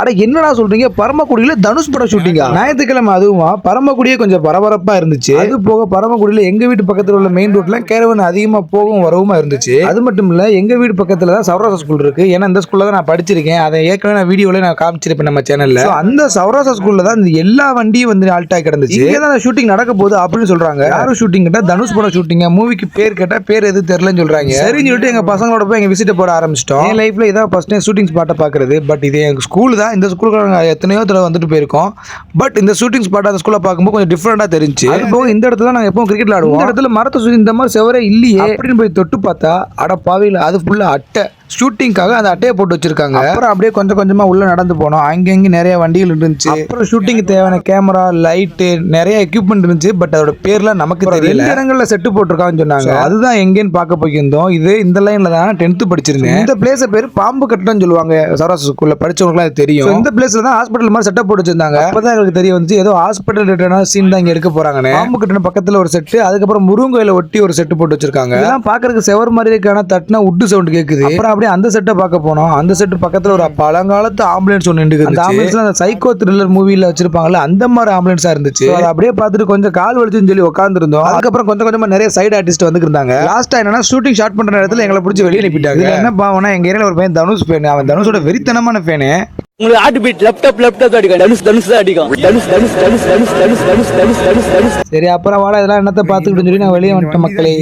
அட என்னடா சொல்றீங்க? பரமக்குடியில தனுஷ் படம் ஷூட்டிங்கா ஞாயிற்றுக்கிழமை அதுவுமா? பரமக்குடியே கொஞ்சம் பரபரப்பா இருந்துச்சு. அது போக பரமக்குடியில எங்க வீட்டு பக்கத்துல உள்ள மெயின் ரோட்ல கேரவன் அதிகமா போகவும் வரவுமா இருந்துச்சு. அது மட்டும் இல்ல எங்க வீடு பக்கத்துல தான் சௌராசா ஸ்கூல் இருக்கு. ஏன்னா இந்த ஸ்கூல்ல தான் நான் படிச்சிருக்கேன். அதை ஏற்கனவே நான் வீடியோல நான் காமிச்சிருப்பேன் நம்ம சேனல்ல அந்த சௌராசா ஸ்கூல்ல தான் இந்த எல்லா வண்டியும் வந்து ஆல்ட் ஆகி கிடந்துச்சு. இங்கே தான் ஷூட்டிங் நடக்க போகுது அப்படின்னு சொல்றாங்க. யாரும் ஷூட்டிங் கேட்டா தனுஷ் படம் ஷூட்டிங் மூவிக்கு பேர் கேட்டா பேர் எது தெரியலன்னு சொல்றாங்க. சரின்னு சொல்லிட்டு எங்க பசங்களோட போய் எங்க விசிட்ட போட ஆரம்பிச்சிட்டோம். என் லைஃப்ல இதான் ஃபர்ஸ்ட் ஷூட்டிங் ஸ்பாட்டை பாக்குறது பட் இது எங்க ஸ்கூல் தான் இந்த ஸ்கூலுக்கு நாங்கள் எத்தனையோ தடவை வந்துட்டு போயிருக்கோம். பட் இந்த ஷூட்டிங் ஸ்பாட் அந்த ஸ்கூல்ல பார்க்கும்போது கொஞ்சம் டிஃப்ரெண்டா தெரிஞ்சு. அது போக இந்த இடத்துல நாங்கள் எப்பவும் கிரிக்கெட் விளாடுவோம் இந்த இடத்துல மரத்தை சுற்றி இந்த மாதிரி செவரே இல்லையே. அப்படின்னு போய் தொட்டு பார்த்தா அட பாவியில் அது ஃபுல்லா அட்டை. ஷூட்டிங்காக அந்த அட்டையை போட்டு வச்சிருக்காங்க. அப்புறம் அப்படியே கொஞ்சம் கொஞ்சமா உள்ள நடந்து போனோம். அங்கங்க நிறைய வண்டிகள் இருந்துச்சு. அப்புறம் ஷூட்டிங்க்கு தேவையான கேமரா லைட்டு நிறைய எக்யூப்மெண்ட் இருந்துச்சு. பட் அதோட பேர்லாம் நமக்கு தெரியல. இடங்கள்ல செட்டு போட்டிருக்காங்கன்னு சொன்னாங்க. அதுதான் எங்கேன்னு பார்க்க போயிருந்தோம். இது இந்த லைன்ல தான் டென்த் படிச்சிருந்தேன். இந்த பிளேஸ் பேர் பாம்பு கட்டம்னு சொல்லுவாங்க. சரஸ் ஸ்கூல்ல படிச்சவங்களுக்கு அது தெரியும். இந்த பிளேஸ்ல தான் ஹாஸ்பிட்டல் மாதிரி செட்டப் போட்டு வச்சிருந்தாங்க. அப்பதான் எங்களுக்கு தெரிய வந்துச்சு. ஏதோ ஹாஸ்பிட்டல் ரிலேட்டடான சீன் தான் இங்க எடுக்க போறாங்கன்னு. பாம்பு கட்டணம் பக்கத்துல ஒரு செட்டு அதுக்கப்புறம் முருங்கோயில ஒட்டி ஒரு செட்டு போட்டு வச்சிருக்காங்க. இதெல்லாம் பாக்குறதுக்கு செவர் மாதிரி இருக்கான தட்டினா உட்டு சவுண்ட் கேக்குது. அப்புறம் அப்படியே அந்த செட்டை பார்க்க போனோம் அந்த செட்டு பக்கத்துல ஒரு பழங்காலத்து ஆம்புலன்ஸ் ஒன்று நின்று அந்த ஆம்புலன்ஸ்ல அந்த சைக்கோ த்ரில்லர் மூவில வச்சிருப்பாங்கல்ல அந்த மாதிரி ஆம்புலன்ஸா இருந்துச்சு அதை அப்படியே பார்த்துட்டு கொஞ்சம் கால் வலிச்சுன்னு சொல்லி உட்காந்துருந்தோம் அதுக்கப்புறம் கொஞ்சம் கொஞ்சமா நிறைய சைடு ஆர்டிஸ்ட் வந்து இருந்தாங்க லாஸ்டா என்னன்னா ஷூட்டிங் ஷாட் பண்ற நேரத்துல எங்களை பிடிச்சி வெளியே அனுப்பிட்டாங்க என்ன பாவனா எங்க ஏரியால ஒரு பையன் தனுஷ் ஃபேன் அவன் தனுஷோட வெறித்தனமான ஃபேனு உங்களுக்கு ஹார்ட் பீட் லேப்டாப் லேப்டாப் அடிக்கும் தனுஷ் தனுஷ் தான் அடிக்கும் தனுஷ் தனுஷ் தனுஷ் தனுஷ் தனுஷ் தனுஷ் தனுஷ் தனுஷ் தனுஷ் சரி அப்புறம் வாடா இதெல்லாம் என்னத்த பார்த்துக்கிட்டு சொல்லி நான் வெளியே வந்துட்டேன் மக்களே